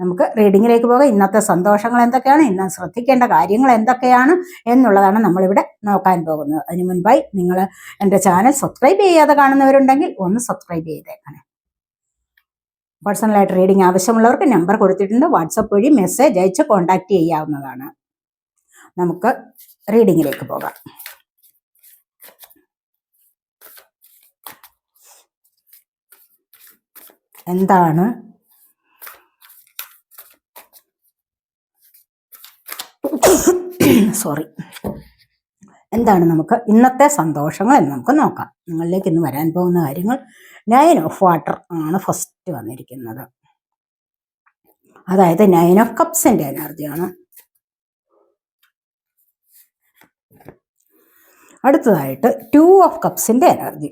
നമുക്ക് റീഡിങ്ങിലേക്ക് പോകാം. ഇന്നത്തെ സന്തോഷങ്ങൾ എന്തൊക്കെയാണ്? ഇന്ന് ശ്രദ്ധിക്കേണ്ട കാര്യങ്ങൾ എന്തൊക്കെയാണ് എന്നുള്ളതാണ് നമ്മളിവിടെ നോക്കാൻ പോകുന്നത്. അതിനു മുൻപായി നിങ്ങൾ എന്റെ ചാനൽ സബ്സ്ക്രൈബ് ചെയ്യാതെ കാണുന്നവരുണ്ടെങ്കിൽ ഒന്ന് സബ്സ്ക്രൈബ് ചെയ്തേക്കണേ. പേഴ്സണലായിട്ട് റീഡിംഗ് ആവശ്യമുള്ളവർക്ക് നമ്പർ കൊടുത്തിട്ടുണ്ട്. വാട്സപ്പ് വഴി മെസ്സേജ് അയച്ച് കോൺടാക്റ്റ് ചെയ്യാവുന്നതാണ്. നമുക്ക് റീഡിങ്ങിലേക്ക് പോകാം. എന്താണ് സോറി എന്താണ് നമുക്ക് ഇന്നത്തെ സന്തോഷങ്ങൾ എന്ന് നമുക്ക് നോക്കാം. നിങ്ങളിലേക്ക് ഇന്ന് വരാൻ പോകുന്ന കാര്യങ്ങൾ നയൻ ഓഫ് വാട്ടർ ആണ് ഫസ്റ്റ് വന്നിരിക്കുന്നത്. അതായത് നയൻ ഓഫ് കപ്സിന്റെ എനർജിയാണ് അടുത്തതായിട്ട് two of കപ്സിന്റെ energy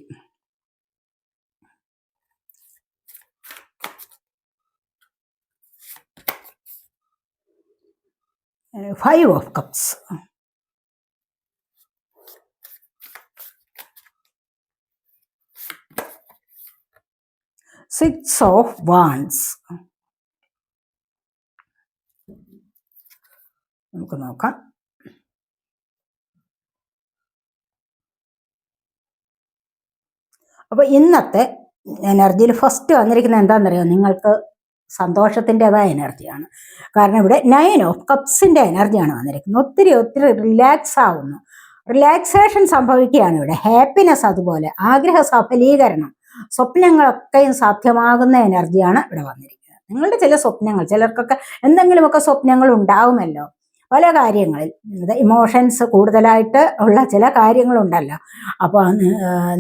five of cups. Six of wands നമുക്ക് നോക്കാം. അപ്പോൾ ഇന്നത്തെ എനർജിയിൽ ഫസ്റ്റ് വന്നിരിക്കുന്നത് എന്താണെന്നറിയോ? നിങ്ങൾക്ക് സന്തോഷത്തിന്റെതായ എനർജിയാണ്. കാരണം ഇവിടെ നയൻ ഓഫ് കപ്സിന്റെ എനർജിയാണ് വന്നിരിക്കുന്നത്. ഒത്തിരി ഒത്തിരി റിലാക്സ് ആവുന്നു. റിലാക്സേഷൻ സംഭവിക്കുകയാണ് ഇവിടെ. ഹാപ്പിനെസ് അതുപോലെ. ആഗ്രഹ സഫലീകരണം. സ്വപ്നങ്ങളൊക്കെയും സാധ്യമാകുന്ന എനർജിയാണ് ഇവിടെ വന്നിരിക്കുന്നത്. നിങ്ങളുടെ ചില സ്വപ്നങ്ങൾ ചിലർക്കൊക്കെ എന്തെങ്കിലുമൊക്കെ സ്വപ്നങ്ങൾ ഉണ്ടാവുമല്ലോ. പല കാര്യങ്ങളിൽ. ഇമോഷൻസ് കൂടുതലായിട്ട് ഉള്ള ചില കാര്യങ്ങളുണ്ടല്ലോ. അപ്പോൾ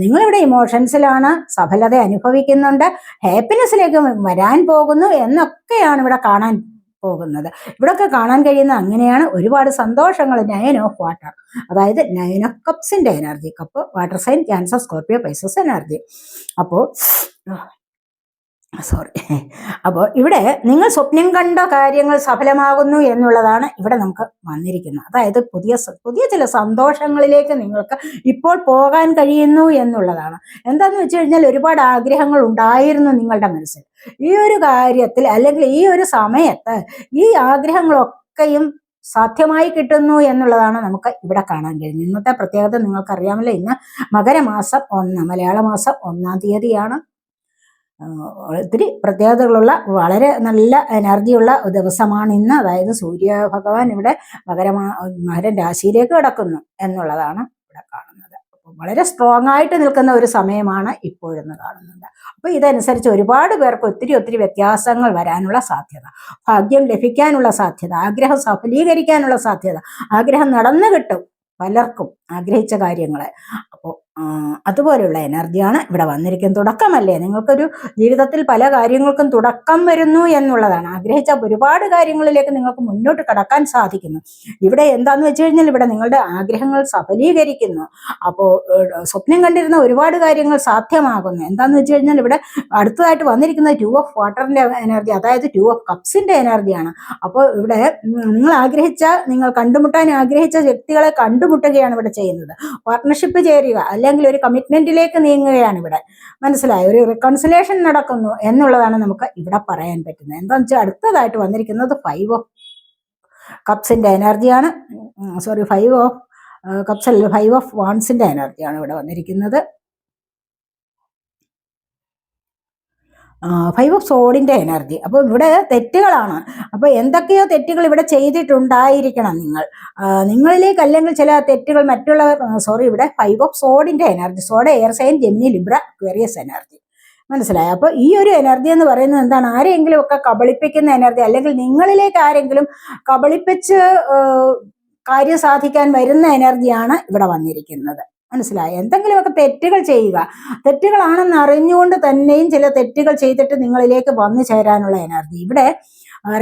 നിങ്ങളിവിടെ ഇമോഷൻസിലാണ് സഫലത അനുഭവിക്കുന്നുണ്ട് ഹാപ്പിനെസ്സിലേക്ക് വരാൻ പോകുന്നു എന്നൊക്കെയാണ് ഇവിടെ കാണാൻ പോകുന്നത്. ഇവിടൊക്കെ കാണാൻ കഴിയുന്ന അങ്ങനെയാണ് ഒരുപാട് സന്തോഷങ്ങൾ. നയൻ ഓഫ് വാട്ടർ അതായത് nine of കപ്സിന്റെ energy cup water sign Cancer Scorpio Pisces energy അപ്പോൾ സോറി അപ്പോൾ ഇവിടെ നിങ്ങൾ സ്വപ്നം കണ്ട കാര്യങ്ങൾ സഫലമാകുന്നു എന്നുള്ളതാണ് ഇവിടെ നമുക്ക് വന്നിരിക്കുന്നത്. അതായത് പുതിയ പുതിയ ചില സന്തോഷങ്ങളിലേക്ക് നിങ്ങൾക്ക് ഇപ്പോൾ പോകാൻ കഴിയുന്നു എന്നുള്ളതാണ്. എന്താന്ന് വെച്ച് കഴിഞ്ഞാൽ ഒരുപാട് ആഗ്രഹങ്ങൾ ഉണ്ടായിരുന്നു നിങ്ങളുടെ മനസ്സിൽ. ഈ ഒരു കാര്യത്തിൽ അല്ലെങ്കിൽ ഈ ഒരു സമയത്ത് ഈ ആഗ്രഹങ്ങളൊക്കെയും സാധ്യമായി കിട്ടുന്നു എന്നുള്ളതാണ് നമുക്ക് ഇവിടെ കാണാൻ കഴിയുന്നത്. ഇന്നത്തെ പ്രത്യേകത നിങ്ങൾക്കറിയാമല്ലോ. ഇന്ന് മകരമാസം ഒന്ന് മലയാള മാസം ഒന്നാം തീയതിയാണ്. ഒത്തിരി പ്രത്യേകതകളുള്ള വളരെ നല്ല എനർജിയുള്ള ദിവസമാണ് ഇന്ന്. അതായത് സൂര്യ ഭഗവാൻ ഇവിടെ മകരമാ മകരൻ രാശിയിലേക്ക് കിടക്കുന്നു എന്നുള്ളതാണ് ഇവിടെ കാണുന്നത്. വളരെ സ്ട്രോങ് ആയിട്ട് നിൽക്കുന്ന ഒരു സമയമാണ് ഇപ്പോഴെന്ന് കാണുന്നത്. അപ്പോൾ ഇതനുസരിച്ച് ഒരുപാട് പേർക്ക് ഒത്തിരി ഒത്തിരി വ്യത്യാസങ്ങൾ വരാനുള്ള സാധ്യത. ഭാഗ്യം ലഭിക്കാനുള്ള സാധ്യത ആഗ്രഹം സഫലീകരിക്കാനുള്ള സാധ്യത ആഗ്രഹം നടന്നു കിട്ടും പലർക്കും ആഗ്രഹിച്ച കാര്യങ്ങളെ. അപ്പോൾ അതുപോലെയുള്ള എനർജിയാണ് ഇവിടെ വന്നിരിക്കുന്നത്. തുടക്കമല്ലേ? നിങ്ങൾക്കൊരു ജീവിതത്തിൽ പല കാര്യങ്ങൾക്കും തുടക്കം വരുന്നു എന്നുള്ളതാണ്. ആഗ്രഹിച്ച ഒരുപാട് കാര്യങ്ങളിലേക്ക് നിങ്ങൾക്ക് മുന്നോട്ട് കടക്കാൻ സാധിക്കുന്നു. ഇവിടെ എന്താന്ന് വെച്ച് കഴിഞ്ഞാൽ ഇവിടെ നിങ്ങളുടെ ആഗ്രഹങ്ങൾ സഫലീകരിക്കുന്നു. അപ്പോൾ സ്വപ്നം കണ്ടിരുന്ന ഒരുപാട് കാര്യങ്ങൾ സാധ്യമാകുന്നു. എന്താന്ന് വെച്ച് കഴിഞ്ഞാൽ ഇവിടെ അടുത്തതായിട്ട് വന്നിരിക്കുന്നത് ടു ഓഫ് വാട്ടറിന്റെ എനർജി അതായത് ടു ഓഫ് കപ്സിന്റെ എനർജിയാണ് അപ്പോൾ ഇവിടെ നിങ്ങൾ ആഗ്രഹിച്ച നിങ്ങൾ കണ്ടുമുട്ടാൻ ആഗ്രഹിച്ച വ്യക്തികളെ കണ്ടുമുട്ടുകയാണ് ഇവിടെ ചെയ്യുന്നത്. പാർട്ട്ണർഷിപ്പ് ചേരുക അല്ലെങ്കിൽ ഒരു കമ്മിറ്റ്മെന്റിലേക്ക് നീങ്ങുകയാണ് ഇവിടെ. മനസ്സിലായ? ഒരു റിക്കൺസിലേഷൻ നടക്കുന്നു എന്നുള്ളതാണ് നമുക്ക് ഇവിടെ പറയാൻ പറ്റുന്നത്. എന്താണെന്ന് വെച്ചാൽ അടുത്തതായിട്ട് വന്നിരിക്കുന്നത് ഫൈവ് ഓഫ് കപ്സിന്റെ എനർജിയാണ് സോറി ഫൈവ് ഓഫ് കപ്സ് അല്ല ഫൈവ് ഓഫ് വാൺസിന്റെ എനർജിയാണ് ഇവിടെ വന്നിരിക്കുന്നത്. ഫൈവ് ഓഫ് സോഡിന്റെ എനർജി അപ്പോൾ ഇവിടെ തെറ്റുകളാണ്. അപ്പോൾ എന്തൊക്കെയോ തെറ്റുകൾ ഇവിടെ ചെയ്തിട്ടുണ്ടായിരിക്കണം നിങ്ങൾ. നിങ്ങളിലേക്ക് അല്ലെങ്കിൽ ചില തെറ്റുകൾ മറ്റുള്ളവർ സോറി ഇവിടെ five of സോഡിന്റെ energy sword air sign Gemini Libra Aquarius energy മനസ്സിലായി? അപ്പോൾ ഈ ഒരു എനർജി എന്ന് പറയുന്നത് എന്താണ്? ആരെങ്കിലും ഒക്കെ കബളിപ്പിക്കുന്ന എനർജി അല്ലെങ്കിൽ നിങ്ങളിലേക്ക് ആരെങ്കിലും കബളിപ്പിച്ച് കാര്യം സാധിക്കാൻ വരുന്ന എനർജിയാണ് ഇവിടെ വന്നിരിക്കുന്നത്. മനസ്സിലായോ? എന്തെങ്കിലുമൊക്കെ തെറ്റുകൾ ചെയ്യുക. തെറ്റുകളാണെന്ന് അറിഞ്ഞുകൊണ്ട് തന്നെയും ചില തെറ്റുകൾ ചെയ്തിട്ട് നിങ്ങളിലേക്ക് വന്നു ചേരാനുള്ള എനർജി ഇവിടെ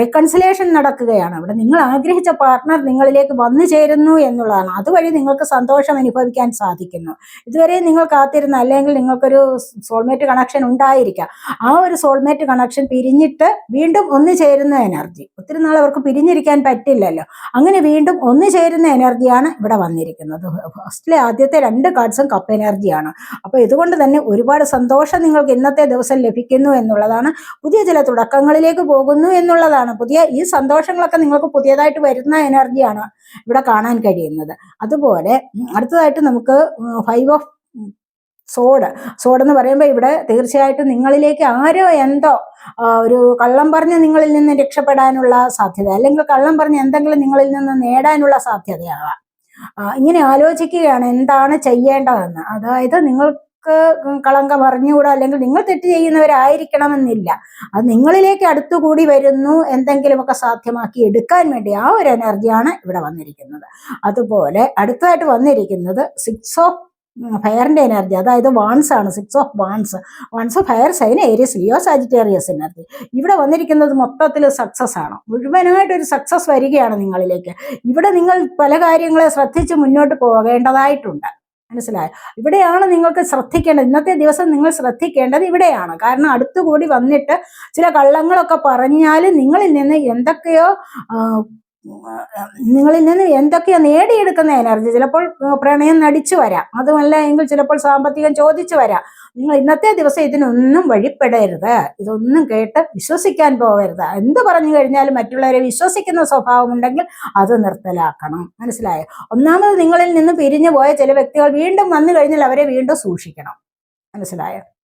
റിക്കൺസിലേഷൻ നടക്കുകയാണ്. അവിടെ നിങ്ങൾ ആഗ്രഹിച്ച പാർട്ട്ണർ നിങ്ങളിലേക്ക് വന്നു ചേരുന്നു എന്നുള്ളതാണ്. അതുവഴി നിങ്ങൾക്ക് സന്തോഷം അനുഭവിക്കാൻ സാധിക്കുന്നു. ഇതുവരെ നിങ്ങൾ കാത്തിരുന്ന അല്ലെങ്കിൽ നിങ്ങൾക്കൊരു സോൾമേറ്റ് കണക്ഷൻ ഉണ്ടായിരിക്കാം. ആ ഒരു സോൾമേറ്റ് കണക്ഷൻ പിരിഞ്ഞിട്ട് വീണ്ടും ഒന്നു ചേരുന്ന എനർജി ഒത്തിരി നാൾ അവർക്ക് പിരിഞ്ഞിരിക്കാൻ പറ്റില്ലല്ലോ. അങ്ങനെ വീണ്ടും ഒന്നു ചേരുന്ന എനർജിയാണ് ഇവിടെ വന്നിരിക്കുന്നത്. ഫസ്റ്റിലെ ആദ്യത്തെ രണ്ട് കാർഡ്സും കപ്പ് എനർജിയാണ് അപ്പോൾ ഇതുകൊണ്ട് തന്നെ ഒരുപാട് സന്തോഷം നിങ്ങൾക്ക് ഇന്നത്തെ ദിവസം ലഭിക്കുന്നു എന്നുള്ളതാണ്. പുതിയ ചില തുടക്കങ്ങളിലേക്ക് പോകുന്നു എന്നുള്ളതാണ് പുതിയ ഈ സന്തോഷങ്ങളൊക്കെ നിങ്ങൾക്ക് പുതിയതായിട്ട് വരുന്ന എനർജിയാണ് ഇവിടെ കാണാൻ കഴിയുന്നത്. അതുപോലെ അടുത്തതായിട്ട് നമുക്ക് ഫൈവ് ഓഫ് സോഡ് സോഡ് എന്ന് പറയുമ്പോൾ ഇവിടെ തീർച്ചയായിട്ടും നിങ്ങളിലേക്ക് ആരോ എന്തോ ഒരു കള്ളം പറഞ്ഞ് നിങ്ങളിൽ നിന്ന് രക്ഷപ്പെടാനുള്ള സാധ്യത അല്ലെങ്കിൽ കള്ളം പറഞ്ഞ് എന്തെങ്കിലും നിങ്ങളിൽ നിന്ന് നേടാനുള്ള സാധ്യതയാകാം ഇങ്ങനെ ആലോചിക്കുകയാണ് എന്താണ് ചെയ്യേണ്ടതെന്ന്. അതായത് നിങ്ങൾക്ക് കളങ്കം അറിഞ്ഞുകൂടാ? അല്ലെങ്കിൽ നിങ്ങൾ തെറ്റ് ചെയ്യുന്നവരായിരിക്കണമെന്നില്ല. അത് നിങ്ങളിലേക്ക് അടുത്തുകൂടി വരുന്നു. എന്തെങ്കിലുമൊക്കെ സാധ്യമാക്കി എടുക്കാൻ വേണ്ടി ആ ഒരു എനർജിയാണ് ഇവിടെ വന്നിരിക്കുന്നത്. അതുപോലെ അടുത്തതായിട്ട് വന്നിരിക്കുന്നത് സിക്സ് ഓഫ് ഫയറിന്റെ എനർജി അതായത് വാൺസ് ആണ്. Six of wands wands fire sign Aries Leo Sagittarius energy ഇവിടെ വന്നിരിക്കുന്നത് മൊത്തത്തിൽ സക്സസ് ആണ്. മുഴുവനായിട്ട് ഒരു സക്സസ് വരികയാണ് നിങ്ങളിലേക്ക്. ഇവിടെ നിങ്ങൾ പല കാര്യങ്ങളെ ശ്രദ്ധിച്ച് മുന്നോട്ട് പോകേണ്ടതായിട്ടുണ്ട്. മനസ്സിലായോ? ഇവിടെയാണ് നിങ്ങൾക്ക് ശ്രദ്ധിക്കേണ്ടത്. ഇന്നത്തെ ദിവസം നിങ്ങൾ ശ്രദ്ധിക്കേണ്ടത് ഇവിടെയാണ്. കാരണം അടുത്തുകൂടി വന്നിട്ട് ചില കള്ളങ്ങളൊക്കെ പറഞ്ഞാൽ നിങ്ങളിൽ നിന്ന് എന്തൊക്കെയോ നിങ്ങളിൽ നിന്ന് എന്തൊക്കെയോ നേടിയെടുക്കുന്ന എനർജി ചിലപ്പോൾ പ്രണയം നടിച്ചു വരാം. അതുമല്ല എങ്കിൽ ചിലപ്പോൾ സാമ്പത്തികം ചോദിച്ചു വരാം. നിങ്ങൾ ഇന്നത്തെ ദിവസം ഇതിനൊന്നും വഴിപ്പെടരുത്. ഇതൊന്നും കേട്ട് വിശ്വസിക്കാൻ പോകരുത്. എന്ത് പറഞ്ഞു കഴിഞ്ഞാലും മറ്റുള്ളവരെ വിശ്വസിക്കുന്ന സ്വഭാവം ഉണ്ടെങ്കിൽ അത് നിർത്തലാക്കണം. മനസ്സിലായോ? ഒന്നാമത് നിങ്ങളിൽ നിന്ന് പിരിഞ്ഞു പോയ ചില വ്യക്തികൾ വീണ്ടും വന്നു കഴിഞ്ഞാൽ അവരെ വീണ്ടും സൂക്ഷിക്കണം. മനസ്സിലായോ?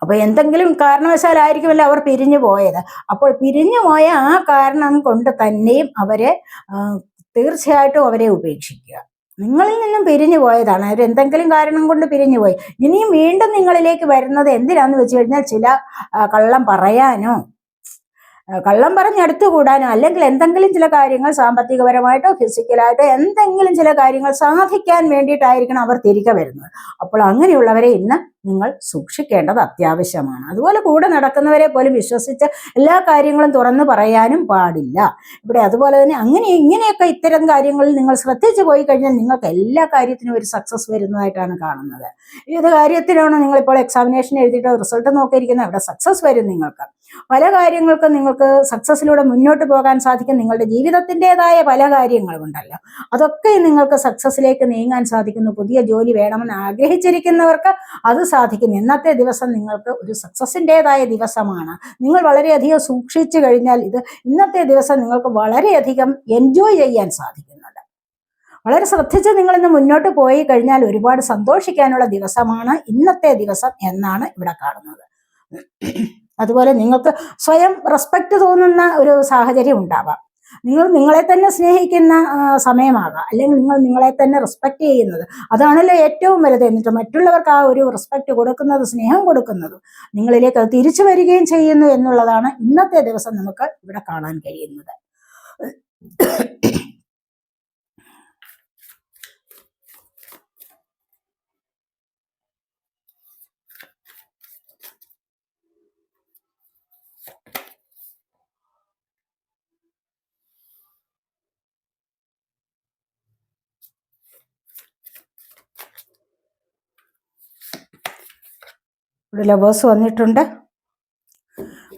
അപ്പൊ എന്തെങ്കിലും കാരണവശാലായിരിക്കുമല്ലോ അവർ പിരിഞ്ഞു പോയത്. അപ്പോൾ പിരിഞ്ഞു പോയ ആ കാരണം കൊണ്ട് തന്നെയും അവരെ തീർച്ചയായിട്ടും അവരെ ഉപേക്ഷിക്കുക. നിങ്ങളിൽ നിന്നും പിരിഞ്ഞു പോയതാണ്. അവർ എന്തെങ്കിലും കാരണം കൊണ്ട് പിരിഞ്ഞു പോയി. ഇനിയും വീണ്ടും നിങ്ങളിലേക്ക് വരുന്നത് എന്തിനാന്ന് വെച്ച് കഴിഞ്ഞാൽ ചില കള്ളം പറയാനോ കള്ളം പറഞ്ഞ് അടുത്തുകൂടാനോ അല്ലെങ്കിൽ എന്തെങ്കിലും ചില കാര്യങ്ങൾ സാമ്പത്തികപരമായിട്ടോ ഫിസിക്കലായിട്ടോ എന്തെങ്കിലും ചില കാര്യങ്ങൾ സാധിക്കാൻ വേണ്ടിയിട്ടായിരിക്കണം അവർ തിരികെ വരുന്നത്. അപ്പോൾ അങ്ങനെയുള്ളവരെ ഇന്ന് നിങ്ങൾ സൂക്ഷിക്കേണ്ടത് അത്യാവശ്യമാണ്. അതുപോലെ കൂടെ നടക്കുന്നവരെ പോലും വിശ്വസിച്ച് എല്ലാ കാര്യങ്ങളും തുറന്നു പറയാനും പാടില്ല. ഇവിടെ അതുപോലെ തന്നെ അങ്ങനെ ഇങ്ങനെയൊക്കെ ഇത്തരം കാര്യങ്ങളിൽ നിങ്ങൾ ശ്രദ്ധിച്ചു പോയി കഴിഞ്ഞാൽ നിങ്ങൾക്ക് എല്ലാ കാര്യത്തിനും ഒരു സക്സസ് വരുന്നതായിട്ടാണ് കാണുന്നത്. ഏത് നിങ്ങൾ നിങ്ങളിപ്പോൾ എക്സാമിനേഷൻ എഴുതിയിട്ട് റിസൾട്ട് നോക്കിയിരിക്കുന്നത് അവിടെ സക്സസ് വരും നിങ്ങൾക്ക്. പല കാര്യങ്ങൾക്കും നിങ്ങൾക്ക് സക്സസ്സിലൂടെ മുന്നോട്ട് പോകാൻ സാധിക്കും. നിങ്ങളുടെ ജീവിതത്തിന്റെതായ പല കാര്യങ്ങളും ഉണ്ടല്ലോ അതൊക്കെ നിങ്ങൾക്ക് സക്സസ്സിലേക്ക് നീങ്ങാൻ സാധിക്കുന്നു. പുതിയ ജോലി വേണമെന്ന് ആഗ്രഹിച്ചിരിക്കുന്നവർക്ക് അത് സാധിക്കും ഇന്നത്തെ ദിവസം നിങ്ങൾക്ക് ഒരു സക്സസിന്റെതായ ദിവസമാണ്. നിങ്ങൾ വളരെയധികം സൂക്ഷിച്ചു കഴിഞ്ഞാൽ ഇത് ഇന്നത്തെ ദിവസം നിങ്ങൾക്ക് വളരെയധികം എൻജോയ് ചെയ്യാൻ സാധിക്കുന്നുണ്ട്. വളരെ ശ്രദ്ധിച്ച് നിങ്ങളിന്ന് മുന്നോട്ട് പോയി കഴിഞ്ഞാൽ ഒരുപാട് സന്തോഷിക്കാനുള്ള ദിവസമാണ് ഇന്നത്തെ ദിവസം എന്നാണ് ഇവിടെ കാണുന്നത്. അതുപോലെ നിങ്ങൾക്ക് സ്വയം റെസ്പെക്റ്റ് തോന്നുന്ന ഒരു സാഹചര്യം ഉണ്ടാവാം. നിങ്ങൾ നിങ്ങളെ തന്നെ സ്നേഹിക്കുന്ന സമയമാകാം. അല്ലെങ്കിൽ നിങ്ങൾ നിങ്ങളെ തന്നെ റെസ്പെക്ട് ചെയ്യുന്നത്. അതാണല്ലോ ഏറ്റവും വലുത് എന്നിട്ട് മറ്റുള്ളവർക്ക് ആ ഒരു റെസ്പെക്ട് കൊടുക്കുന്നത് സ്നേഹം കൊടുക്കുന്നത്. നിങ്ങളിലേക്ക് അത് തിരിച്ചു വരികയും ചെയ്യുന്നു എന്നുള്ളതാണ് ഇന്നത്തെ ദിവസം നമുക്ക് ഇവിടെ കാണാൻ കഴിയുന്നത്. ഇവിടെ ലവേഴ്സ് വന്നിട്ടുണ്ട്.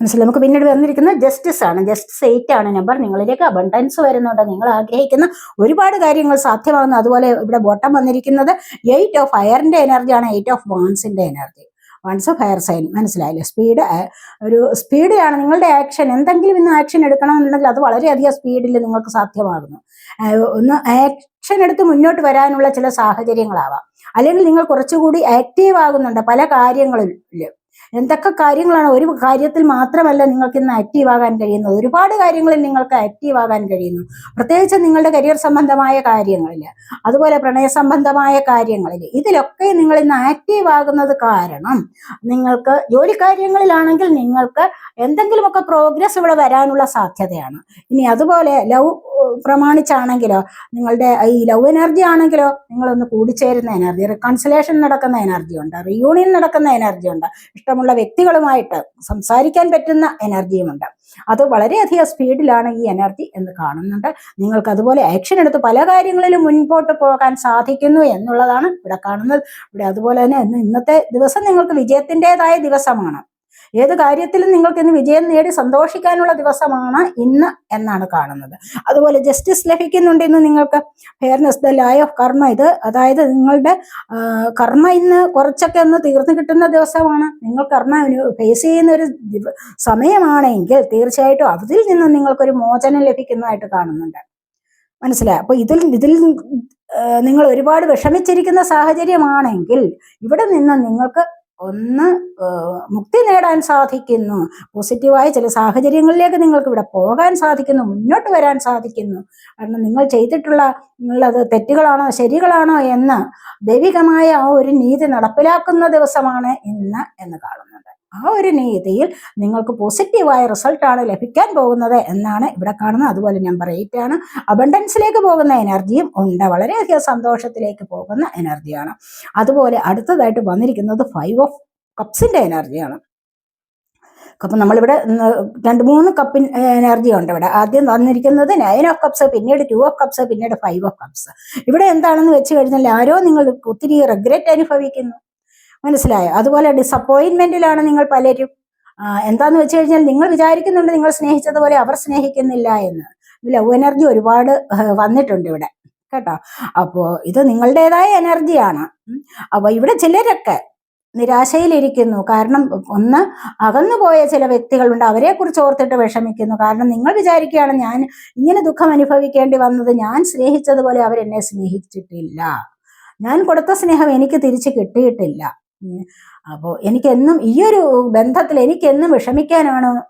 മനസ്സിലായി? നമുക്ക് പിന്നീട് വന്നിരിക്കുന്ന ജസ്റ്റിസ് ആണ്. ജസ്റ്റിസ് എയ്റ്റ് ആണ് നമ്പർ. നിങ്ങളിലേക്ക് അബണ്ടൻസ് വരുന്നുണ്ട്. നിങ്ങൾ ആഗ്രഹിക്കുന്ന ഒരുപാട് കാര്യങ്ങൾ സാധ്യമാകുന്നു. അതുപോലെ ഇവിടെ ബോട്ടം വന്നിരിക്കുന്നത് എയ്റ്റ് ഓഫ് ഫയറിന്റെ എനർജിയാണ് എയ്റ്റ് ഓഫ് വാൺസിന്റെ എനർജി വൺസ് ഫയർ സൈൻ മനസ്സിലായില്ലേ? സ്പീഡ് ഒരു സ്പീഡിലാണ് നിങ്ങളുടെ ആക്ഷൻ എന്തെങ്കിലും ഇന്ന് ആക്ഷൻ എടുക്കണമെന്നുണ്ടെങ്കിൽ അത് വളരെയധികം സ്പീഡിൽ നിങ്ങൾക്ക് സാധ്യമാകുന്നു. ഒന്ന് ആക്ഷൻ എടുത്ത് മുന്നോട്ട് വരാനുള്ള ചില സാഹചര്യങ്ങളാവാം. അല്ലെങ്കിൽ നിങ്ങൾ കുറച്ചുകൂടി ആക്റ്റീവ് ആകുന്നുണ്ട് പല കാര്യങ്ങളിലും. എന്തൊക്കെ കാര്യങ്ങളാണ്? ഒരു കാര്യത്തിൽ മാത്രമല്ല നിങ്ങൾക്ക് ഇന്ന് ആക്റ്റീവ് ആകാൻ കഴിയുന്നത്. ഒരുപാട് കാര്യങ്ങളിൽ നിങ്ങൾക്ക് ആക്റ്റീവ് ആകാൻ കഴിയുന്നു. പ്രത്യേകിച്ച് നിങ്ങളുടെ കരിയർ സംബന്ധമായ കാര്യങ്ങളിൽ അതുപോലെ പ്രണയ സംബന്ധമായ കാര്യങ്ങളിൽ. ഇതിലൊക്കെ നിങ്ങൾ ഇന്ന് ആക്റ്റീവ് ആകുന്നത് കാരണം നിങ്ങൾക്ക് ജോലി കാര്യങ്ങളിലാണെങ്കിൽ നിങ്ങൾക്ക് എന്തെങ്കിലുമൊക്കെ പ്രോഗ്രസ് ഇവിടെ വരാനുള്ള സാധ്യതയാണ്. ഇനി അതുപോലെ ലവ് പ്രമാണിച്ചാണെങ്കിലോ നിങ്ങളുടെ ഈ ലവ് എനർജി ആണെങ്കിലോ നിങ്ങളൊന്ന് കൂടിച്ചേരുന്ന എനർജി റിക്കൺസിലേഷൻ നടക്കുന്ന എനർജി ഉണ്ട് റിയൂണിയൻ നടക്കുന്ന എനർജി ഉണ്ട്. ഇഷ്ടമുള്ള വ്യക്തികളുമായിട്ട് സംസാരിക്കാൻ പറ്റുന്ന എനർജിയുമുണ്ട്. അത് വളരെയധികം സ്പീഡിലാണ് ഈ എനർജി എന്ന് കാണുന്നുണ്ട്. നിങ്ങൾക്ക് അതുപോലെ ആക്ഷൻ എടുത്ത് പല കാര്യങ്ങളിലും മുൻപോട്ട് പോകാൻ സാധിക്കുന്നു എന്നുള്ളതാണ് ഇവിടെ കാണുന്നത്. ഇവിടെ അതുപോലെ തന്നെ ഇന്നത്തെ ദിവസം നിങ്ങൾക്ക് വിജയത്തിന്റെതായ ദിവസമാണ്. ഏത് കാര്യത്തിലും നിങ്ങൾക്ക് ഇന്ന് വിജയം നേടി സന്തോഷിക്കാനുള്ള ദിവസമാണ് ഇന്ന് എന്നാണ് കാണുന്നത്. അതുപോലെ ജസ്റ്റിസ് ലഭിക്കുന്നുണ്ട് ഇന്ന് നിങ്ങൾക്ക് ഫെയർനെസ് ദ ലായ് ഓഫ് കർമ്മ ഇത് അതായത് നിങ്ങളുടെ കർമ്മ ഇന്ന് കുറച്ചൊക്കെ ഒന്ന് തീർന്നു കിട്ടുന്ന ദിവസമാണ്. നിങ്ങൾ കർമ്മ ഫേസ് ചെയ്യുന്ന ഒരു സമയമാണെങ്കിൽ തീർച്ചയായിട്ടും അതിൽ നിന്ന് നിങ്ങൾക്കൊരു മോചനം ലഭിക്കുന്നതായിട്ട് കാണുന്നുണ്ട്. മനസ്സിലായി? അപ്പൊ ഇതിൽ ഇതിൽ നിങ്ങൾ ഒരുപാട് വിഷമിച്ചിരിക്കുന്ന സാഹചര്യമാണെങ്കിൽ ഇവിടെ നിന്ന് നിങ്ങൾക്ക് ഒന്ന് മുക്തി നേടാൻ സാധിക്കുന്നു. പോസിറ്റീവായ ചില സാഹചര്യങ്ങളിലേക്ക് നിങ്ങൾക്ക് ഇവിടെ പോകാൻ സാധിക്കുന്നു മുന്നോട്ട് വരാൻ സാധിക്കുന്നു. കാരണം നിങ്ങൾ ചെയ്തിട്ടുള്ള നിങ്ങളത് തെറ്റുകളാണോ ശരികളാണോ എന്ന് ദൈവികമായ ആ ഒരു നീതി നടപ്പിലാക്കുന്ന ദിവസമാണ് ഇന്ന് എന്ന് കാണുന്നുണ്ട് ആ ഒരു നീതിയിൽ നിങ്ങൾക്ക് പോസിറ്റീവായ റിസൾട്ടാണ് ലഭിക്കാൻ പോകുന്നത് എന്നാണ് ഇവിടെ കാണുന്നത്. അതുപോലെ നമ്പർ എയ്റ്റ് ആണ് അബണ്ടൻസിലേക്ക് പോകുന്ന എനർജിയും ഉണ്ട്. വളരെയധികം സന്തോഷത്തിലേക്ക് പോകുന്ന എനർജിയാണ്. അതുപോലെ അടുത്തതായിട്ട് വന്നിരിക്കുന്നത് ഫൈവ് ഓഫ് കപ്സിന്റെ എനർജിയാണ്. അപ്പം നമ്മളിവിടെ രണ്ട് മൂന്ന് കപ്പിൻ എനർജി ഉണ്ട് ഇവിടെ. ആദ്യം തന്നിരിക്കുന്നത് നയൻ ഓഫ് കപ്സ് പിന്നീട് ടു ഓഫ് കപ്സ് പിന്നീട് ഫൈവ് ഓഫ് കപ്സ് ഇവിടെ എന്താണെന്ന് വെച്ച് കഴിഞ്ഞാൽ ആരോ നിങ്ങൾ ഒത്തിരി റിഗ്രറ്റ് അനുഭവിക്കുന്നു. മനസ്സിലായോ? അതുപോലെ ഡിസപ്പോയിൻമെന്റിലാണ് നിങ്ങൾ പലരും. എന്താന്ന് വെച്ച് കഴിഞ്ഞാൽ നിങ്ങൾ വിചാരിക്കുന്നുണ്ട് നിങ്ങൾ സ്നേഹിച്ചതുപോലെ അവർ സ്നേഹിക്കുന്നില്ല എന്ന്. ലവ് എനർജി ഒരുപാട് വന്നിട്ടുണ്ട് ഇവിടെ. കേട്ടോ? അപ്പോൾ ഇത് നിങ്ങളുടേതായ എനർജിയാണ്. അപ്പോൾ അപ്പൊ ഇവിടെ ചിലരൊക്കെ നിരാശയിലിരിക്കുന്നു. കാരണം ഒന്ന് അകന്നുപോയ ചില വ്യക്തികളുണ്ട്. അവരെ കുറിച്ച് ഓർത്തിട്ട് വിഷമിക്കുന്നു. കാരണം നിങ്ങൾ വിചാരിക്കുകയാണ് ഞാൻ ഇങ്ങനെ ദുഃഖം അനുഭവിക്കേണ്ടി വന്നത് ഞാൻ സ്നേഹിച്ചതുപോലെ അവരെന്നെ സ്നേഹിച്ചിട്ടില്ല. ഞാൻ കൊടുത്ത സ്നേഹം എനിക്ക് തിരിച്ചു കിട്ടിയിട്ടില്ല. അപ്പോൾ എനിക്കെന്നും ഈ ഒരു ബന്ധത്തിൽ എനിക്കെന്നും വിഷമിക്കാനാണ്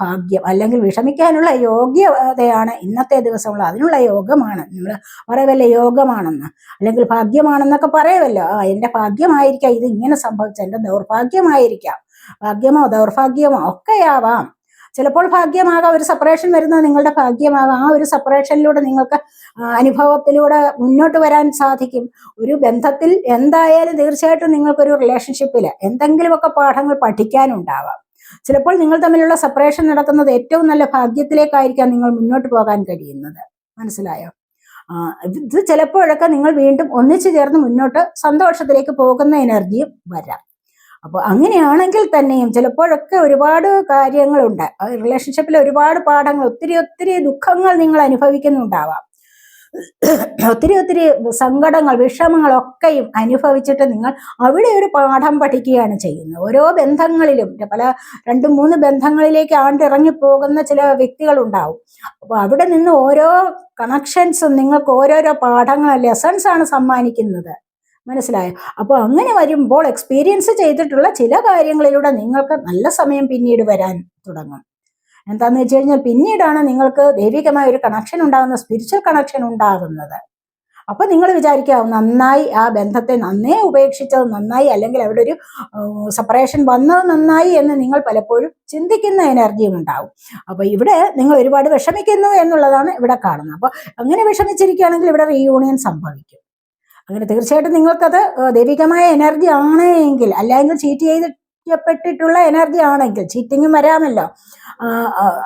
ഭാഗ്യം. അല്ലെങ്കിൽ വിഷമിക്കാനുള്ള യോഗ്യതയാണ് ഇന്നത്തെ ദിവസമുള്ള അതിനുള്ള യോഗമാണ്. നമ്മൾ പറയവല്ലേ യോഗമാണെന്ന്. അല്ലെങ്കിൽ ഭാഗ്യമാണെന്നൊക്കെ പറയുമല്ലോ ആ എന്റെ ഭാഗ്യമായിരിക്കാം. ഇത് ഇങ്ങനെ സംഭവിച്ച എന്റെ ദൗർഭാഗ്യമായിരിക്കാം. ഭാഗ്യമോ ദൗർഭാഗ്യമോ ഒക്കെയാവാം. ചിലപ്പോൾ ഭാഗ്യമാകാം ഒരു സെപ്പറേഷൻ വരുന്നത് നിങ്ങളുടെ ഭാഗ്യമാകാം. ആ ഒരു സെപ്പറേഷനിലൂടെ നിങ്ങൾക്ക് അനുഭവത്തിലൂടെ മുന്നോട്ട് വരാൻ സാധിക്കും. ഒരു ബന്ധത്തിൽ എന്തായാലും തീർച്ചയായിട്ടും നിങ്ങൾക്കൊരു റിലേഷൻഷിപ്പിൽ എന്തെങ്കിലുമൊക്കെ പാഠങ്ങൾ പഠിക്കാനുണ്ടാവാം. ചിലപ്പോൾ നിങ്ങൾ തമ്മിലുള്ള സെപ്പറേഷൻ നടക്കുന്നത് ഏറ്റവും നല്ല ഭാഗ്യത്തിലേക്കായിരിക്കാം നിങ്ങൾ മുന്നോട്ട് പോകാൻ കഴിയുന്നത്. മനസ്സിലായോ? ഇത് ചിലപ്പോഴൊക്കെ നിങ്ങൾ വീണ്ടും ഒന്നിച്ചു ചേർന്ന് മുന്നോട്ട് സന്തോഷത്തിലേക്ക് പോകുന്ന എനർജിയും വരാം. അപ്പോൾ അങ്ങനെയാണെങ്കിൽ തന്നെയും ചിലപ്പോഴൊക്കെ ഒരുപാട് കാര്യങ്ങളുണ്ട്. റിലേഷൻഷിപ്പിൽ ഒരുപാട് പാഠങ്ങൾ ഒത്തിരി ഒത്തിരി ദുഃഖങ്ങൾ നിങ്ങൾ അനുഭവിക്കുന്നുണ്ടാവാം. ഒത്തിരി ഒത്തിരി സങ്കടങ്ങൾ വിഷമങ്ങളൊക്കെയും അനുഭവിച്ചിട്ട് നിങ്ങൾ അവിടെ ഒരു പാഠം പഠിക്കുകയാണ് ചെയ്യുന്നത്. ഓരോ ബന്ധങ്ങളിലും പല രണ്ടും മൂന്ന് ബന്ധങ്ങളിലേക്ക് ആണ്ടിറങ്ങി പോകുന്ന ചില വ്യക്തികൾ ഉണ്ടാവും അപ്പോൾ അവിടെ നിന്ന് ഓരോ കണക്ഷൻസും നിങ്ങൾക്ക് ഓരോരോ പാഠങ്ങൾ ലെസൺസ് ആണ് സമ്മാനിക്കുന്നത്. മനസ്സിലായോ? അപ്പോൾ അങ്ങനെ വരുമ്പോൾ എക്സ്പീരിയൻസ് ചെയ്തിട്ടുള്ള ചില കാര്യങ്ങളിലൂടെ നിങ്ങൾക്ക് നല്ല സമയം പിന്നീട് വരാൻ തുടങ്ങും. എന്താന്ന് വെച്ച് കഴിഞ്ഞാൽ പിന്നീടാണ് നിങ്ങൾക്ക് ദൈവികമായ ഒരു കണക്ഷൻ ഉണ്ടാകുന്ന സ്പിരിച്വൽ കണക്ഷൻ ഉണ്ടാകുന്നത്. അപ്പൊ നിങ്ങൾ വിചാരിക്കാവും നന്നായി ആ ബന്ധത്തെ നന്നേ ഉപേക്ഷിച്ചത് നന്നായി അല്ലെങ്കിൽ അവിടെ ഒരു സെപ്പറേഷൻ വന്നത് നന്നായി എന്ന് നിങ്ങൾ പലപ്പോഴും ചിന്തിക്കുന്ന എനർജിയും ഉണ്ടാവും. അപ്പൊ ഇവിടെ നിങ്ങൾ ഒരുപാട് വിഷമിക്കുന്നു എന്നുള്ളതാണ് ഇവിടെ കാണുന്നത്. അപ്പൊ അങ്ങനെ വിഷമിച്ചിരിക്കുകയാണെങ്കിൽ ഇവിടെ റീയൂണിയൻ സംഭവിക്കും. അങ്ങനെ തീർച്ചയായിട്ടും നിങ്ങൾക്കത് ദൈവികമായ എനർജി ആണ് എങ്കിൽ അല്ലെങ്കിൽ ചീറ്റ് ചെയ്തിട്ടുള്ള എനർജി ആണെങ്കിൽ ചീറ്റിങ്ങും വരാമല്ലോ.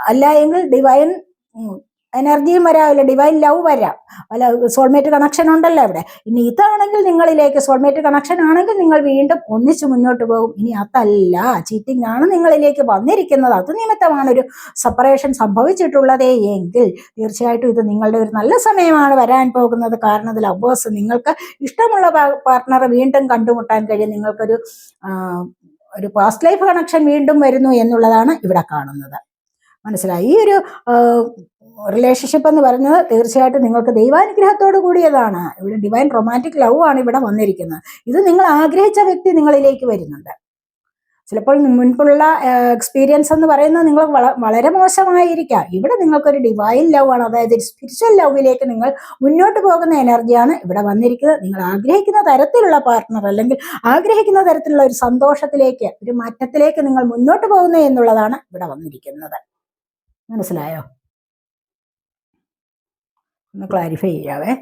അല്ല എങ്കിൽ ഡിവൈൻ എനർജിയും വരാമല്ലോ ഡിവൈൻ ലവ് വരാം. അല്ല സോൾമേറ്റ് കണക്ഷൻ ഉണ്ടല്ലോ ഇവിടെ ഇനി ഇതാണെങ്കിൽ നിങ്ങളിലേക്ക് സോൾമേറ്റ് കണക്ഷൻ ആണെങ്കിൽ നിങ്ങൾ വീണ്ടും ഒന്നിച്ച് മുന്നോട്ട് പോകും. ഇനി അതല്ല ചീറ്റിംഗ് ആണ് നിങ്ങളിലേക്ക് വന്നിരിക്കുന്നത്. അത് നിമിത്തമാണ് ഒരു സെപ്പറേഷൻ സംഭവിച്ചിട്ടുള്ളതേ എങ്കിൽ തീർച്ചയായിട്ടും ഇത് നിങ്ങളുടെ ഒരു നല്ല സമയമാണ് വരാൻ പോകുന്നത്. കാരണം ഇതിൽ അബോസ് നിങ്ങൾക്ക് ഇഷ്ടമുള്ള പാർട്ട്ണറെ വീണ്ടും കണ്ടുമുട്ടാൻ കഴിയും. നിങ്ങൾക്കൊരു ഒരു പാസ്റ്റ് ലൈഫ് കണക്ഷൻ വീണ്ടും വരുന്നു എന്നുള്ളതാണ് ഇവിടെ കാണുന്നത്. മനസ്സിലായി? ഈ ഒരു റിലേഷൻഷിപ്പ് എന്ന് പറയുന്നത് തീർച്ചയായിട്ടും നിങ്ങൾക്ക് ദൈവാനുഗ്രഹത്തോട് കൂടിയതാണ്. ഇവിടെ ഡിവൈൻ റൊമാന്റിക് ലവ് ആണ് ഇവിടെ വന്നിരിക്കുന്നത്. ഇത് നിങ്ങൾ ആഗ്രഹിച്ച വ്യക്തി നിങ്ങളിലേക്ക് വരുന്നുണ്ട്. ചിലപ്പോൾ മുൻപുള്ള എക്സ്പീരിയൻസ് എന്ന് പറയുന്നത് നിങ്ങൾ വള- വളരെ മോശമായിരിക്കാം. ഇവിടെ നിങ്ങൾക്കൊരു ഡിവൈൻ ലവ് ആണ്. അതായത് സ്പിരിച്വൽ ലവിലേക്ക് നിങ്ങൾ മുന്നോട്ട് പോകുന്ന എനർജിയാണ് ഇവിടെ വന്നിരിക്കുന്നത്. നിങ്ങൾ ആഗ്രഹിക്കുന്ന തരത്തിലുള്ള പാർട്ട്ണർ അല്ലെങ്കിൽ ആഗ്രഹിക്കുന്ന തരത്തിലുള്ള ഒരു സന്തോഷത്തിലേക്ക് ഒരു മാറ്റത്തിലേക്ക് നിങ്ങൾ മുന്നോട്ട് പോകുന്നത് എന്നുള്ളതാണ് ഇവിടെ വന്നിരിക്കുന്നത്. മനസ്സിലായോ? ഒന്ന് ക്ലാരിഫൈ ചെയ്യാവേ.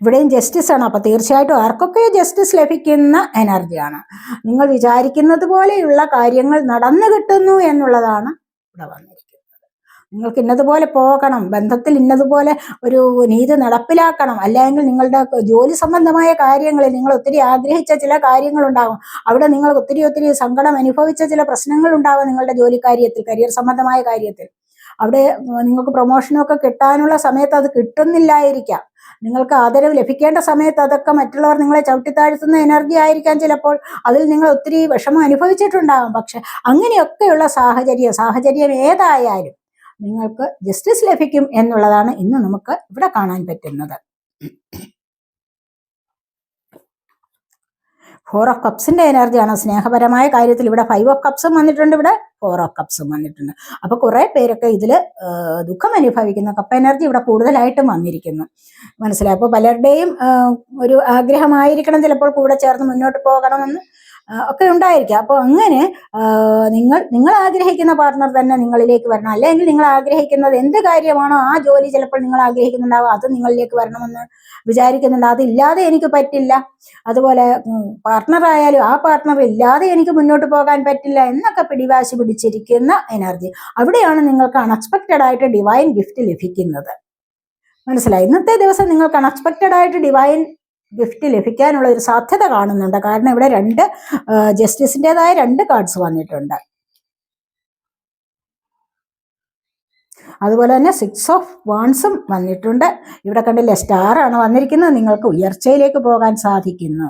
ഇവിടെയും ജസ്റ്റിസ് ആണ്. അപ്പൊ തീർച്ചയായിട്ടും ആർക്കൊക്കെ ജസ്റ്റിസ് ലഭിക്കുന്ന എനർജിയാണ് നിങ്ങൾ വിചാരിക്കുന്നത് പോലെയുള്ള കാര്യങ്ങൾ നടന്നു കിട്ടുന്നു എന്നുള്ളതാണ് ഇവിടെ വന്നിരിക്കുന്നത്. നിങ്ങൾക്ക് ഇന്നതുപോലെ പോകണം ബന്ധത്തിൽ ഇന്നതുപോലെ ഒരു നീതി നടപ്പിലാക്കണം അല്ലെങ്കിൽ നിങ്ങളുടെ ജോലി സംബന്ധമായ കാര്യങ്ങളിൽ നിങ്ങൾ ഒത്തിരി ആഗ്രഹിച്ച ചില കാര്യങ്ങളുണ്ടാകും. അവിടെ നിങ്ങൾ ഒത്തിരി ഒത്തിരി സങ്കടം അനുഭവിച്ച ചില പ്രശ്നങ്ങൾ ഉണ്ടാകും നിങ്ങളുടെ ജോലി കാര്യത്തിൽ കരിയർ സംബന്ധമായ കാര്യത്തിൽ. അവിടെ നിങ്ങൾക്ക് പ്രൊമോഷനൊക്കെ കിട്ടാനുള്ള സമയത്ത് അത് കിട്ടുന്നില്ലായിരിക്കാം. നിങ്ങൾക്ക് ആദരവ് ലഭിക്കേണ്ട സമയത്ത് അതൊക്കെ മറ്റുള്ളവർ നിങ്ങളെ ചവിട്ടിത്താഴ്ത്തുന്ന എനർജി ആയിരിക്കാം ചിലപ്പോൾ. അതിൽ നിങ്ങൾ ഒത്തിരി വിഷമം അനുഭവിച്ചിട്ടുണ്ടാകും. പക്ഷെ അങ്ങനെയൊക്കെയുള്ള സാഹചര്യം സാഹചര്യം ഏതായാലും നിങ്ങൾക്ക് ജസ്റ്റിസ് ലഭിക്കും എന്നുള്ളതാണ് ഇന്ന് നമുക്ക് ഇവിടെ കാണാൻ പറ്റുന്നത്. ഫോർ ഓഫ് കപ്സിന്റെ എനർജിയാണ്. സ്നേഹപരമായ കാര്യത്തിൽ ഇവിടെ ഫൈവ് ഓഫ് കപ്സും വന്നിട്ടുണ്ട് ഇവിടെ. ഫോർ ഓഫ് കപ്സും വന്നിട്ടുണ്ട്. അപ്പൊ കുറെ പേരൊക്കെ ഇതിൽ ദുഃഖം അനുഭവിക്കുന്ന. കപ്പ് എനർജി ഇവിടെ കൂടുതലായിട്ടും വന്നിരിക്കുന്നു. മനസ്സിലായി? അപ്പോൾ പലരുടെയും ഒരു ആഗ്രഹമായിരിക്കണം ചിലപ്പോൾ കൂടെ ചേർന്ന് മുന്നോട്ട് പോകണമെന്ന്. ഒക്കെ ഉണ്ടായിരിക്കാം. അപ്പോൾ അങ്ങനെ നിങ്ങൾ നിങ്ങൾ ആഗ്രഹിക്കുന്ന പാർട്ട്ണർ തന്നെ നിങ്ങളിലേക്ക് വരണം. അല്ലെങ്കിൽ നിങ്ങൾ ആഗ്രഹിക്കുന്നത് എന്ത് കാര്യമാണോ ആ ജോലി ചിലപ്പോൾ നിങ്ങൾ ആഗ്രഹിക്കുന്നുണ്ടാവും. അത് നിങ്ങളിലേക്ക് വരണമെന്ന് വിചാരിക്കുന്നുണ്ട്. അതില്ലാതെ എനിക്ക് പറ്റില്ല. അതുപോലെ പാർട്ട്ണർ ആയാലും ആ പാർട്ട്ണർ ഇല്ലാതെ എനിക്ക് മുന്നോട്ട് പോകാൻ പറ്റില്ല എന്നൊക്കെ പിടിവാശി പിടിച്ചിരിക്കുന്ന എനർജി അവിടെയാണ് നിങ്ങൾക്ക് അൺഎക്സ്പെക്റ്റഡ് ആയിട്ട് ഡിവൈൻ ഗിഫ്റ്റ് ലഭിക്കുന്നത്. മനസ്സിലായി? ഇന്നത്തെ ദിവസം നിങ്ങൾക്ക് അൺഎക്സ്പെക്റ്റഡ് ആയിട്ട് ഡിവൈൻ ഗിഫ്റ്റ് ലഭിക്കാനുള്ള ഒരു സാധ്യത കാണുന്നുണ്ട്. കാരണം ഇവിടെ രണ്ട് ജസ്റ്റിസിന്റെതായ രണ്ട് കാർഡ്സ് വന്നിട്ടുണ്ട്. അതുപോലെ തന്നെ സിക്സ് ഓഫ് വാൺസും വന്നിട്ടുണ്ട്. ഇവിടെ കണ്ടില്ലേ സ്റ്റാർ ആണ് വന്നിരിക്കുന്നത്. നിങ്ങൾക്ക് ഉയർച്ചയിലേക്ക് പോകാൻ സാധിക്കുന്നു.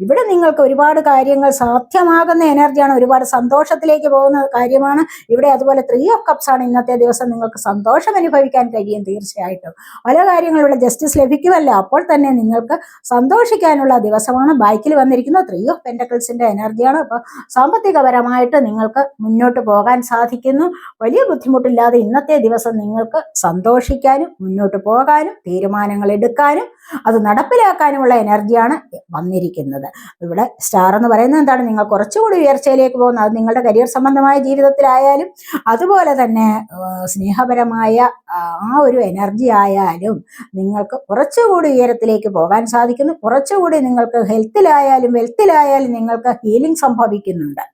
ഇവിടെ നിങ്ങൾക്ക് ഒരുപാട് കാര്യങ്ങൾ സാധ്യമാകുന്ന എനർജിയാണ് ഒരുപാട് സന്തോഷത്തിലേക്ക് പോകുന്ന കാര്യമാണ്. ഇവിടെ അതുപോലെ ത്രീ ഓഫ് കപ്സ് ആണ് ഇന്നത്തെ ദിവസം നിങ്ങൾക്ക് സന്തോഷം അനുഭവിക്കാൻ കഴിയും തീർച്ചയായിട്ടും. പല കാര്യങ്ങളും ജസ്റ്റിസ് ലഭിക്കുമല്ല. അപ്പോൾ തന്നെ നിങ്ങൾക്ക് സന്തോഷിക്കാനുള്ള ദിവസമാണ്. ബൈക്കിൽ വന്നിരിക്കുന്ന ത്രീ ഓഫ് പെൻഡക്കിൾസിന്റെ എനർജിയാണ് അപ്പോൾ സാമ്പത്തികപരമായിട്ട് നിങ്ങൾക്ക് മുന്നോട്ട് പോകാൻ സാധിക്കുന്നു. വലിയ ബുദ്ധിമുട്ടില്ലാതെ ഇന്നത്തെ ദിവസം നിങ്ങൾക്ക് സന്തോഷിക്കാനും മുന്നോട്ട് പോകാനും തീരുമാനങ്ങൾ എടുക്കാനും അത് നടപ്പിലാക്കാനുമുള്ള എനർജിയാണ് വന്നിരിക്കുന്നത്. ഇവിടെ സ്റ്റാർ എന്ന് പറയുന്നത് എന്താണ്? നിങ്ങൾ കുറച്ചുകൂടി ഉയർച്ചയിലേക്ക് പോകുന്നത് അത് നിങ്ങളുടെ കരിയർ സംബന്ധമായ ജീവിതത്തിലായാലും അതുപോലെ തന്നെ സ്നേഹപരമായ ആ ഒരു എനർജി ആയാലും നിങ്ങൾക്ക് കുറച്ചുകൂടി ഉയരത്തിലേക്ക് പോകാൻ സാധിക്കുന്നു. കുറച്ചുകൂടി നിങ്ങൾക്ക് ഹെൽത്തിലായാലും വെൽത്തിലായാലും നിങ്ങൾക്ക് ഹീലിംഗ് സംഭവിക്കുന്നുണ്ട്.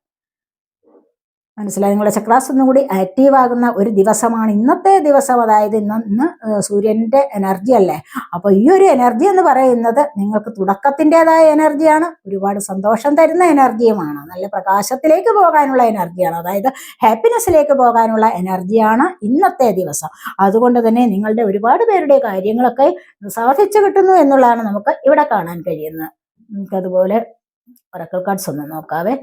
മനസ്സിലായി? നിങ്ങളുടെ ചക്രാസ് കൂടി ആക്റ്റീവ് ആകുന്ന ഒരു ദിവസമാണ് ഇന്നത്തെ ദിവസം. അതായത് ഇന്ന് സൂര്യന്റെ എനർജി അല്ലേ? അപ്പോൾ ഈ ഒരു എനർജി എന്ന് പറയുന്നത് നിങ്ങൾക്ക് തുടക്കത്തിന്റെതായ എനർജിയാണ് ഒരുപാട് സന്തോഷം തരുന്ന എനർജിയുമാണ് നല്ല പ്രകാശത്തിലേക്ക് പോകാനുള്ള എനർജിയാണ് അതായത് ഹാപ്പിനെസ്സിലേക്ക് പോകാനുള്ള എനർജിയാണ് ഇന്നത്തെ ദിവസം. അതുകൊണ്ട് തന്നെ നിങ്ങളുടെ ഒരുപാട് പേരുടെ കാര്യങ്ങളൊക്കെ സാധിച്ചു കിട്ടുന്നു എന്നുള്ളതാണ് നമുക്ക് ഇവിടെ കാണാൻ കഴിയുന്നത്. നമുക്കതുപോലെ ഒറക്കൽ കാർഡ്സ് ഒന്ന് നോക്കാവേ.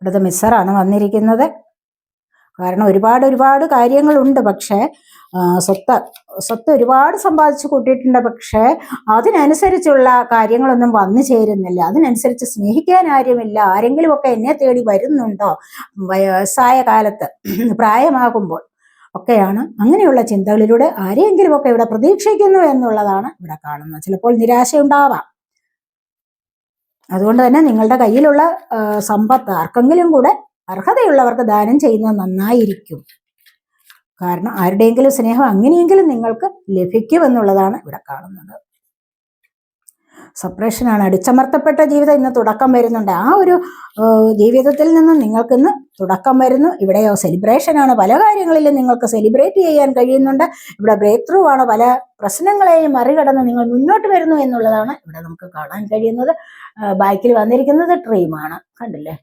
ഇവിടുത്തെ മിസ്സറാണ് വന്നിരിക്കുന്നത്. കാരണം ഒരുപാട് ഒരുപാട് കാര്യങ്ങളുണ്ട്. പക്ഷേ സ്വത്ത് സ്വത്ത് ഒരുപാട് സമ്പാദിച്ചു കൂട്ടിയിട്ടുണ്ട്. പക്ഷേ അതിനനുസരിച്ചുള്ള കാര്യങ്ങളൊന്നും വന്നു ചേരുന്നില്ല. അതിനനുസരിച്ച് സ്നേഹിക്കാൻ ആരുമില്ല. ആരെങ്കിലുമൊക്കെ എന്നെ തേടി വരുന്നുണ്ടോ? വയസ്സായ കാലത്ത് പ്രായമാകുമ്പോൾ ഒക്കെയാണ് അങ്ങനെയുള്ള ചിന്തകളിലൂടെ ആരെയെങ്കിലുമൊക്കെ ഇവിടെ പ്രതീക്ഷിക്കുന്നു എന്നുള്ളതാണ് ഇവിടെ കാണുന്നത്. ചിലപ്പോൾ നിരാശയുണ്ടാവാം. അതുകൊണ്ട് തന്നെ നിങ്ങളുടെ കയ്യിലുള്ള സമ്പത്ത് ആർക്കെങ്കിലും കൂടെ അർഹതയുള്ളവർക്ക് ദാനം ചെയ്യുന്നത് നന്നായിരിക്കും. കാരണം ആരുടെയെങ്കിലും സ്നേഹം അങ്ങനെയെങ്കിലും നിങ്ങൾക്ക് ലഭിക്കുമെന്നുള്ളതാണ് ഇവിടെ കാണുന്നത്. സപ്രേഷനാണ്. അടിച്ചമർത്തപ്പെട്ട ജീവിതം ഇന്ന് തുടക്കം വരുന്നുണ്ട്. ആ ഒരു ജീവിതത്തിൽ നിന്നും നിങ്ങൾക്കിന്ന് തുടക്കം വരുന്നു. ഇവിടെയോ സെലിബ്രേഷനാണ് പല കാര്യങ്ങളിലും നിങ്ങൾക്ക് സെലിബ്രേറ്റ് ചെയ്യാൻ കഴിയുന്നുണ്ട്. ഇവിടെ ബ്രേക്ക് ത്രൂ ആണ്. പല പ്രശ്നങ്ങളെയും മറികടന്ന് നിങ്ങൾ മുന്നോട്ട് വരുന്നു എന്നുള്ളതാണ് ഇവിടെ നമുക്ക് കാണാൻ കഴിയുന്നത്. ബാക്കിൽ വന്നിരിക്കുന്നത് ട്രീമാണ് കണ്ടില്ലേ?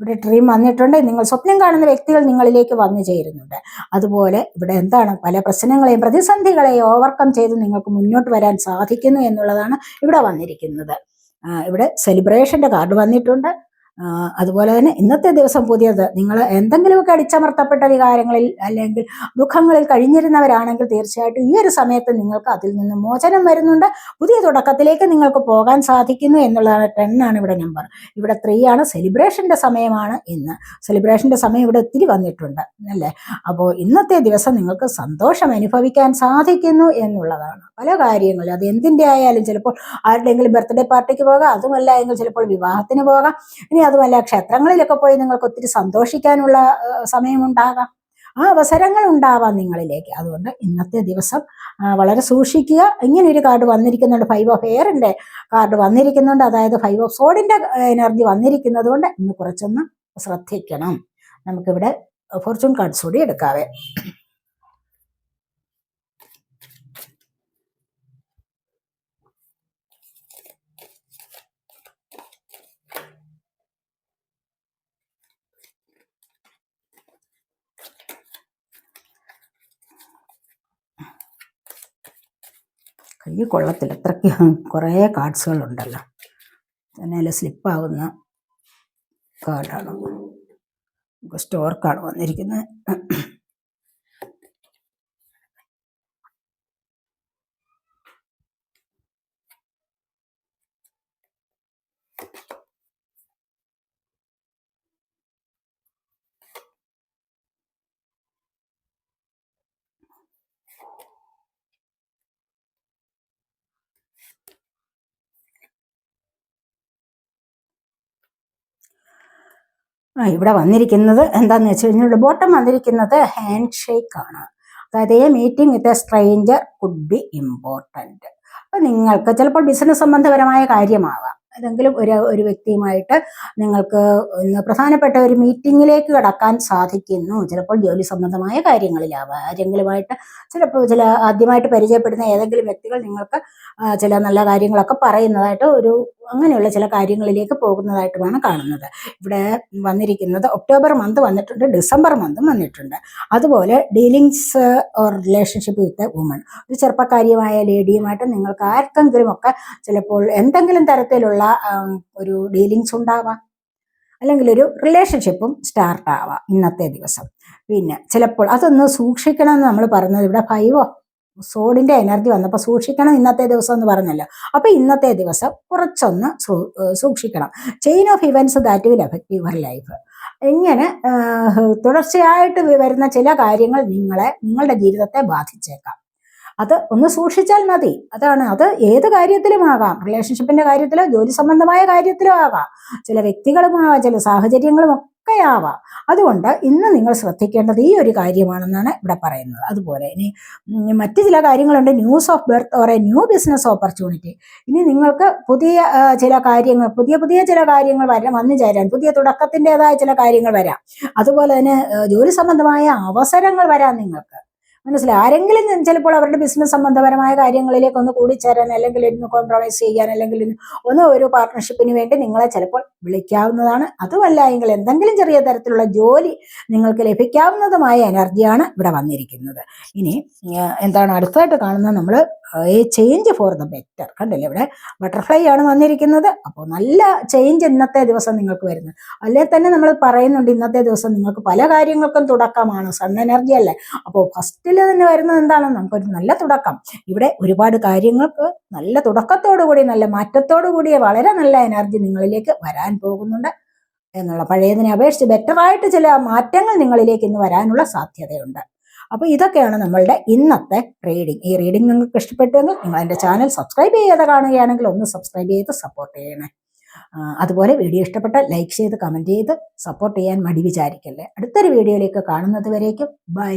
ഇവിടെ ഡ്രീം വന്നിട്ടുണ്ട്. നിങ്ങൾ സ്വപ്നം കാണുന്ന വ്യക്തികൾ നിങ്ങളിലേക്ക് വന്നു ചേരുന്നുണ്ട്. അതുപോലെ ഇവിടെ എന്താണ്? പല പ്രശ്നങ്ങളെയും പ്രതിസന്ധികളെയും ഓവർകം ചെയ്ത് നിങ്ങൾക്ക് മുന്നോട്ട് വരാൻ സാധിക്കുന്നു എന്നുള്ളതാണ് ഇവിടെ വന്നിരിക്കുന്നത്. ഇവിടെ സെലിബ്രേഷന്റെ കാർഡ് വന്നിട്ടുണ്ട്. അതുപോലെ തന്നെ ഇന്നത്തെ ദിവസം പുതിയത്. നിങ്ങൾ എന്തെങ്കിലുമൊക്കെ അടിച്ചമർത്തപ്പെട്ട വികാരങ്ങളിൽ അല്ലെങ്കിൽ ദുഃഖങ്ങളിൽ കഴിഞ്ഞിരുന്നവരാണെങ്കിൽ തീർച്ചയായിട്ടും ഈ ഒരു സമയത്ത് നിങ്ങൾക്ക് അതിൽ നിന്ന് മോചനം വരുന്നുണ്ട്. പുതിയ തുടക്കത്തിലേക്ക് നിങ്ങൾക്ക് പോകാൻ സാധിക്കുന്നു എന്നുള്ളതാണ് ടെൻ ആണ് ഇവിടെ നമ്പർ. ഇവിടെ ത്രീ ആണ്. സെലിബ്രേഷന്റെ സമയമാണ് ഇന്ന്. സെലിബ്രേഷന്റെ സമയം ഇവിടെ ഒത്തിരി വന്നിട്ടുണ്ട് അല്ലേ? അപ്പോൾ ഇന്നത്തെ ദിവസം നിങ്ങൾക്ക് സന്തോഷം അനുഭവിക്കാൻ സാധിക്കുന്നു എന്നുള്ളതാണ്. പല കാര്യങ്ങളും. അത് എന്തിന്റെ ആയാലും ചിലപ്പോൾ ആരുടെയെങ്കിലും ബർത്ത്ഡേ പാർട്ടിക്ക് പോകാം. അതുമല്ല എങ്കിൽ ചിലപ്പോൾ വിവാഹത്തിന് പോകാം. ഇനി അതുമല്ല ക്ഷേത്രങ്ങളിലൊക്കെ പോയി നിങ്ങൾക്ക് ഒത്തിരി സന്തോഷിക്കാനുള്ള സമയമുണ്ടാകാം. ആ അവസരങ്ങൾ ഉണ്ടാവാം നിങ്ങളിലേക്ക്. അതുകൊണ്ട് ഇന്നത്തെ ദിവസം വളരെ സൂക്ഷിക്കുക. ഇങ്ങനെ ഒരു കാർഡ് വന്നിരിക്കുന്നുണ്ട്. ഫൈവ് ഓഫ് എയറിന്റെ കാർഡ് വന്നിരിക്കുന്നുണ്ട്. അതായത് ഫൈവ് ഓഫ് സോഡിന്റെ എനർജി വന്നിരിക്കുന്നത് കൊണ്ട് ഇന്ന് കുറച്ചൊന്ന് ശ്രദ്ധിക്കണം. നമുക്കിവിടെ ഫോർച്യൂൺ കാർഡ്സ് കൂടി എടുക്കാവേ. കൈ കൊള്ളത്തില്ല. അത്രയ്ക്ക് കുറേ കാർഡ്സുകളുണ്ടല്ലോ. തന്നെ സ്ലിപ്പാവുന്ന കാർഡാണ്. സ്റ്റോർ കാർഡ് വന്നിരിക്കുന്നത്. ആ ഇവിടെ വന്നിരിക്കുന്നത് എന്താന്ന് വെച്ച് കഴിഞ്ഞാൽ ബോട്ടം വന്നിരിക്കുന്നത് ഹാൻഡ് ഷേക്ക് ആണ്. അതായത് a meeting with a stranger could be important അപ്പം നിങ്ങൾക്ക് ചിലപ്പോൾ ബിസിനസ് സംബന്ധപരമായ കാര്യമാവാം. ഏതെങ്കിലും ഒരു ഒരു വ്യക്തിയുമായിട്ട് നിങ്ങൾക്ക് പ്രധാനപ്പെട്ട ഒരു മീറ്റിങ്ങിലേക്ക് കടക്കാൻ സാധിക്കുന്നു. ചിലപ്പോൾ ജോലി സംബന്ധമായ കാര്യങ്ങളിലാവാം. ആരെങ്കിലുമായിട്ട് ചിലപ്പോൾ ചില ആദ്യമായിട്ട് പരിചയപ്പെടുന്ന ഏതെങ്കിലും വ്യക്തികൾ നിങ്ങൾക്ക് ചില നല്ല കാര്യങ്ങളൊക്കെ പറയുന്നതായിട്ട് ഒരു അങ്ങനെയുള്ള ചില കാര്യങ്ങളിലേക്ക് പോകുന്നതായിട്ടുമാണ് കാണുന്നത്. ഇവിടെ വന്നിരിക്കുന്നത് ഒക്ടോബർ മന്ത് വന്നിട്ടുണ്ട് ഡിസംബർ മന്തും വന്നിട്ടുണ്ട്. അതുപോലെ dealings or relationship with woman ഒരു ചെറുപ്പക്കാരിയുമായ ലേഡിയുമായിട്ട് നിങ്ങൾക്ക് ആർക്കെങ്കിലും ഒക്കെ ചിലപ്പോൾ എന്തെങ്കിലും തരത്തിലുള്ള ഒരു ഡീലിങ്സ് ഉണ്ടാവാം. അല്ലെങ്കിൽ ഒരു റിലേഷൻഷിപ്പും സ്റ്റാർട്ടാവാം ഇന്നത്തെ ദിവസം. പിന്നെ ചിലപ്പോൾ അതൊന്ന് സൂക്ഷിക്കണം എന്ന് നമ്മൾ പറഞ്ഞത് ഇവിടെ ഫൈവോ സോഡിന്റെ എനർജി വന്നപ്പോൾ സൂക്ഷിക്കണം ഇന്നത്തെ ദിവസം എന്ന് പറഞ്ഞല്ലോ. അപ്പൊ ഇന്നത്തെ ദിവസം കുറച്ചൊന്ന് സൂക്ഷിക്കണം. Chain of events that will effect your life ഇങ്ങനെ തുടർച്ചയായിട്ട് വരുന്ന ചില കാര്യങ്ങൾ നിങ്ങളെ നിങ്ങളുടെ ജീവിതത്തെ ബാധിച്ചേക്കാം. അത് ഒന്ന് സൂക്ഷിച്ചാൽ മതി. അതാണ്. അത് ഏത് കാര്യത്തിലും ആകാം റിലേഷൻഷിപ്പിന്റെ കാര്യത്തിലോ ജോലി സംബന്ധമായ കാര്യത്തിലോ ആകാം ചില വ്യക്തികളും ആവാം ചില സാഹചര്യങ്ങളും ഒക്കെ ആവാം. അതുകൊണ്ട് ഇന്ന് നിങ്ങൾ ശ്രദ്ധിക്കേണ്ടത് ഈ ഒരു കാര്യമാണെന്നാണ് ഇവിടെ പറയുന്നത്. അതുപോലെ ഇനി മറ്റു ചില കാര്യങ്ങളുണ്ട്. News of birth or a new business opportunity ഇനി നിങ്ങൾക്ക് പുതിയ ചില കാര്യങ്ങൾ പുതിയ പുതിയ ചില കാര്യങ്ങൾ വരാൻ വന്നു ചേരാൻ പുതിയ തുടക്കത്തിന്റെതായ ചില കാര്യങ്ങൾ വരാം. അതുപോലെ തന്നെ ജോലി സംബന്ധമായ അവസരങ്ങൾ വരാം നിങ്ങൾക്ക്. മനസ്സിലായി? ആരെങ്കിലും ചിലപ്പോൾ അവരുടെ ബിസിനസ് സംബന്ധപരമായ കാര്യങ്ങളിലേക്ക് ഒന്ന് കൂടിച്ചേരാൻ അല്ലെങ്കിൽ ഒന്ന് കോംപ്രമൈസ് ചെയ്യാൻ അല്ലെങ്കിൽ ഒന്ന് ഒരു പാർട്ട്ണർഷിപ്പിന് വേണ്ടി നിങ്ങളെ ചിലപ്പോൾ വിളിക്കാവുന്നതാണ്. അതുമല്ല എങ്കിൽ എന്തെങ്കിലും ചെറിയ തരത്തിലുള്ള ജോലി നിങ്ങൾക്ക് ലഭിക്കാവുന്നതുമായ എനർജിയാണ് ഇവിടെ വന്നിരിക്കുന്നത്. ഇനി എന്താണ് അടുത്തായിട്ട് കാണുന്നത്? നമ്മൾ a change for the better കണ്ടില്ലേ ഇവിടെ? ബട്ടർഫ്ലൈ ആണ് വന്നിരിക്കുന്നത്. അപ്പോൾ നല്ല ചേഞ്ച് ഇന്നത്തെ ദിവസം നിങ്ങൾക്ക് വരുന്നത്. അല്ലെ തന്നെ നമ്മൾ പറയുന്നുണ്ട് ഇന്നത്തെ ദിവസം നിങ്ങൾക്ക് പല കാര്യങ്ങൾക്കും തുടക്കമാണ്. സൺ എനർജി അല്ലേ? അപ്പോൾ ഫസ്റ്റിൽ തന്നെ വരുന്നത് എന്താണ്? നമുക്കൊരു നല്ല തുടക്കം. ഇവിടെ ഒരുപാട് കാര്യങ്ങൾക്ക് നല്ല തുടക്കത്തോടു കൂടി നല്ല മാറ്റത്തോടു കൂടി വളരെ നല്ല എനർജി നിങ്ങളിലേക്ക് വരാൻ പോകുന്നുണ്ട് എന്നുള്ള പഴയതിനെ അപേക്ഷിച്ച് ബെറ്ററായിട്ട് ചില മാറ്റങ്ങൾ നിങ്ങളിലേക്ക് ഇന്ന് വരാനുള്ള സാധ്യതയുണ്ട്. അപ്പോൾ ഇതൊക്കെയാണ് നമ്മളുടെ ഇന്നത്തെ റീഡിംഗ് ഈ റീഡിംഗ് നിങ്ങൾക്ക് ഇഷ്ടപ്പെട്ടുവെങ്കിൽ നിങ്ങൾ എന്റെ ചാനൽ സബ്സ്ക്രൈബ് ചെയ്യാതെ കാണുകയാണെങ്കിൽ ഒന്ന് സബ്സ്ക്രൈബ് ചെയ്ത് സപ്പോർട്ട് ചെയ്യണേ. അതുപോലെ വീഡിയോ ഇഷ്ടപ്പെട്ട ലൈക്ക് ചെയ്ത് കമന്റ് ചെയ്ത് സപ്പോർട്ട് ചെയ്യാൻ മടി വിചാരിക്കല്ലേ. അടുത്തൊരു വീഡിയോയിലേക്ക് കാണുന്നത് വരേക്കും. ബൈ